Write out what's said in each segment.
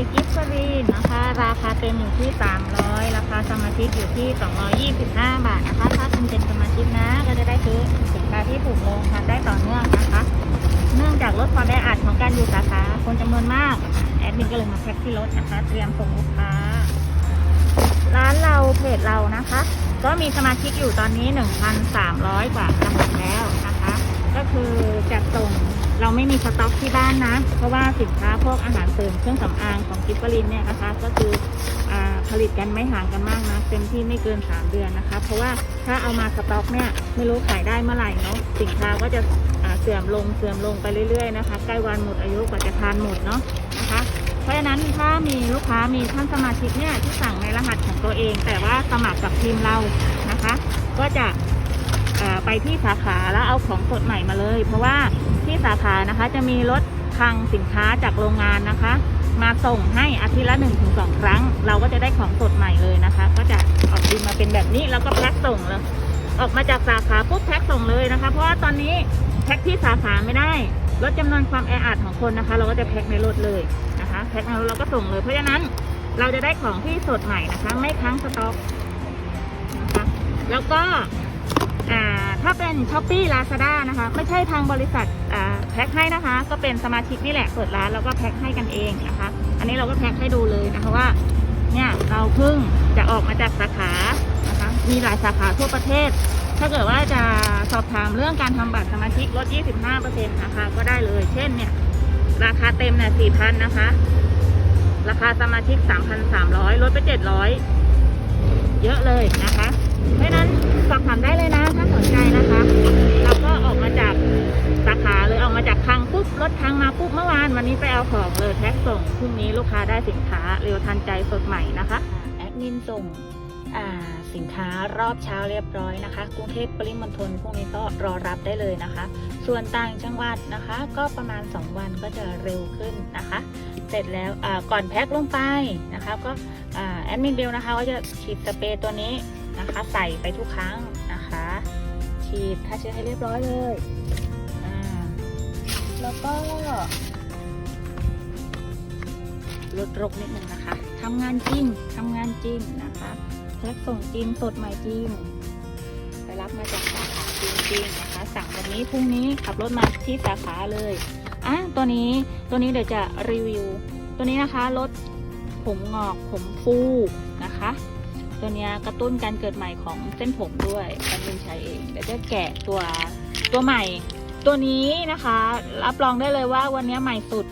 ไกิสรีนนะคะ ราคาเต็มอยู่ที่ 300 ราคาสมาชิกอยู่ที่ 225 บาทนะคะ ถ้าคุณเป็นสมาชิกนะ ก็จะได้ซื้อสินค้าที่ถูกลงทานได้ต่อเนื่องนะคะ เนื่องจากลดความแออัดของการอยู่สาขาคนจำนวนมาก แอดมินก็เลยมาแพ็คที่รถนะคะ เตรียมส่งลูกค้า ร้านเราเพจเรานะคะ ก็มีสมาชิกอยู่ตอนนี้ 1,300 กว่าจังหวัดแล้วนะคะ ก็คือจัดส่ง เราไม่มีสต็อกที่บ้านนะ เพราะว่าสินค้าพวกอาหารเสริมเครื่องสำอางของกิฟฟลินเนี่ยนะคะ ก็คืออผลิตกันไม่ห่างกันมากนะเต็มที่ไม่เกิน 3 เดือนนะคะ เพราะว่าถ้าเอามาสต็อกเนี่ยไม่รู้ขายได้เมื่อไหร่เนาะสินค้าก็จะเสื่อมลงเสื่อมลงไปเรื่อยๆนะคะใกล้วันหมดอายุกว่าจะทานหมดเนาะนะคะ เพราะฉะนั้นถ้ามีลูกค้ามีท่านสมาชิกเนี่ยที่สั่งในรหัสของตัวเอง แต่ว่าสมัครกับทีมเรานะคะ ก็จะไปที่สาขาแล้วเอาของสดใหม่มาเลย เพราะว่า สาขานะคะ จะมีรถคลังสินค้าจากโรงงานนะคะ มาส่งให้อาทิตย์ละ1นถึงสครั้ง เราก็จะได้ของสดใหม่เลยนะคะ ก็จะออกบินมาเป็นแบบนี้แล้วก็แพ็คส่งเลยออกมาจากสาขาปุ๊บแพ็คส่งเลยนะคะ เพราะว่าตอนนี้แพ็คที่สาขาไม่ได้ลดจำนวนความแออัดของคนนะคะ เราก็จะแพ็คในรถเลยนะคะแพ็คในรถเราก็ส่งเลย เพราะฉะนั้นเราจะได้ของที่สดใหม่นะคะ ไม่ค้างสต็อกนะคะแล้วก็ถ้าเป็นช้อปปี้ลาซาด้านะคะ ไม่ใช่ทางบริษัท แพ็คให้นะคะ ก็เป็นสมาชิกนี่แหละเปิดร้านแล้วก็แพ็คให้กันเองนะคะ อันนี้เราก็แพ็คให้ดูเลยนะคะว่า เนี่ยเราเพิ่งจะออกมาจากสาขานะคะมีหลายสาขาทั่วประเทศ ถ้าเกิดว่าจะสอบถามเรื่องการทำบัตรสมาชิกลด 25%นะคะก็ได้เลย เช่นเนี่ยราคาเต็มเนี่ย4,000นะคะ ราคาสมาชิก 3,300 ลดไป 700 เยอะเลยนะคะ เร็วทันใจสดใหม่นะคะแอดมินส่งสินค้ารอบเช้าเรียบร้อยนะคะ กรุงเทพปริมณฑลพวกนี้ก็รอรับได้เลยนะคะ ส่วนต่างจังหวัดนะคะ ก็ประมาณ 2 วันก็จะเร็วขึ้นนะคะ เสร็จแล้วก่อนแพ็คลงไปนะคะก็แอดมินเบลนะคะก็จะฉีดสเปรย์ตัวนี้นะคะ ใส่ไปทุกครั้งนะคะ ฉีดฆ่าเชื้อให้เรียบร้อยเลยแล้วก็ ลดรกนิดนึงนะคะทำงานจริงทำงานจริงนะคะแพ็คส่งจริงสดใหม่จริงไปรับมาจากสาขาจริงๆนะคะ สั่งวันนี้พรุ่งนี้ขับรถมาที่สาขาเลยอะตัวนี้ตัวนี้เดี๋ยวจะรีวิว ตัวนี้นะคะลดผมงอกผมฟูนะคะ ตัวเนี้ยกระตุ้นการเกิดใหม่ของเส้นผมด้วยการเป็นใช้เองเดี๋ยวจะแกะตัวตัวใหม่ ตัวนี้นะคะ รับรองได้เลยว่าวันนี้ใหม่สุด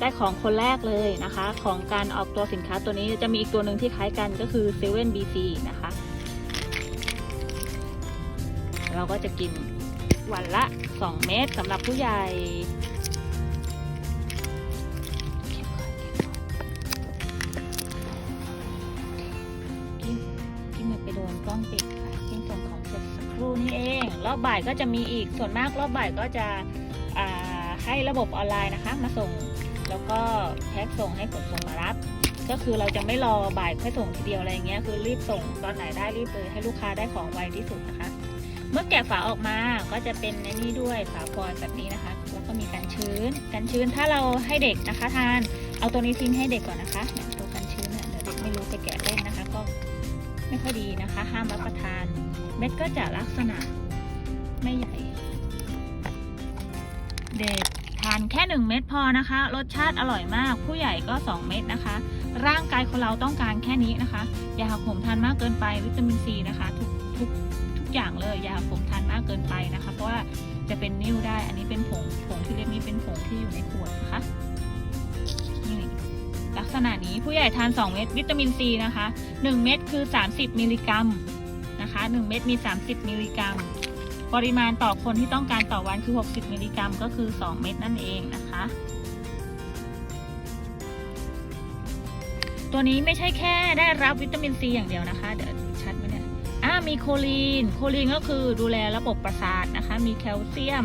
ได้ของคนแรกเลยนะคะ ของการออกตัวสินค้าตัวนี้จะมีอีกตัวหนึ่งที่คล้ายกันก็คือ7 BC นบีซีนะคะ เราก็จะกินวันละ 2 เม็ดสำหรับผู้ใหญ่เก็บก่อนเก็บก่อไปโดนกล้องติดค่ะกินส่งของเสร็จสักครู่นี้เอง รอบบ่ายก็จะมีอีกส่วนมากรอบบ่ายก็จะให้ระบบออนไลน์นะคะ มาส่ง แล้วก็แพ็คส่งให้ขนส่งมารับ ก็คือเราจะไม่รอบ่ายค่อยส่งทีเดียวอะไรเงี้ยคือรีบส่งตอนไหนได้รีบเลยให้ลูกค้าได้ของไวที่สุดนะคะ เมื่อแกะฝาออกมาก็จะเป็นในนี้ด้วยฝาฟอยแบบนี้นะคะ แล้วก็มีกันชื้น กันชื้นถ้าเราให้เด็กนะคะทาน เอาตัวนี้ทิ้งให้เด็กก่อนนะคะเนี่ยตัวกันชื้นเนี่ยเดี๋ยวเด็กไม่รู้ไปแกะเล่นนะคะ ก็ไม่ค่อยดีนะคะ ห้ามรับประทาน เม็ดก็จะลักษณะไม่ใหญ่ เด็ก ทานแค่ 1 เม็ดพอนะคะ รสชาติอร่อยมาก ผู้ใหญ่ก็ 2 เม็ดนะคะ ร่างกายคนเราต้องการแค่นี้นะคะ อย่าหักผมทานมากเกินไปวิตามินซีนะคะ ทุกทุกทุกอย่างเลยอย่าหักผมทานมากเกินไปนะคะ เพราะว่าจะเป็นนิ่วได้ อันนี้เป็นผงผงที่เรียกนี้เป็นผงที่อยู่ในขวดนะคะนี่ลักษณะนี้ผู้ใหญ่ทาน 2 เม็ดวิตามินซีนะคะ 1 เม็ดคือ 30 มิลลิกรัมนะคะ 1 เม็ดมี 30 มิลลิกรัม ปริมาณต่อคนที่ต้องการต่อวันคือ 60 มิลลิกรัมก็คือ 2 เม็ดนั่นเองนะคะ ตัวนี้ไม่ใช่แค่ได้รับวิตามินซีอย่างเดียวนะคะ เดี๋ยวชัดไหมเนี่ยอ่ามีโคลีน โคลีนก็คือดูแลระบบประสาทนะคะ มีแคลเซียม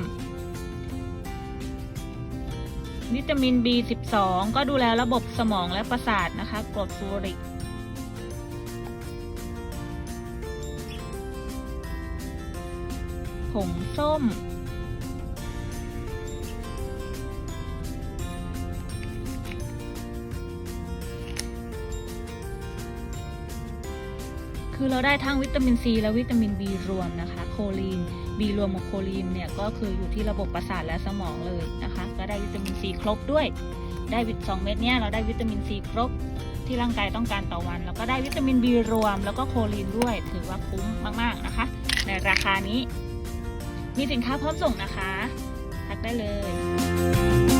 วิตามิน B12 ก็ดูแลระบบสมองและประสาทนะคะกรดฟูริก งส้ม คือเราได้ทั้งวิตามินซีและวิตามิน B รวมนะคะ โคลีน B รวมกับโคลีนเนี่ยก็คืออยู่ที่ระบบประสาทและสมองเลยนะคะ ก็ได้วิตามินซีครบด้วย ได้วิตสองเม็ดเนี่ยเราได้วิตามินซีครบที่ร่างกายต้องการต่อวัน แล้วก็ได้วิตามิน B รวม แล้วก็โคลีนด้วย ถือว่าคุ้มมาก ๆ นะคะ ในราคานี้ มีสินค้าพร้อมส่งนะคะ ทักได้เลย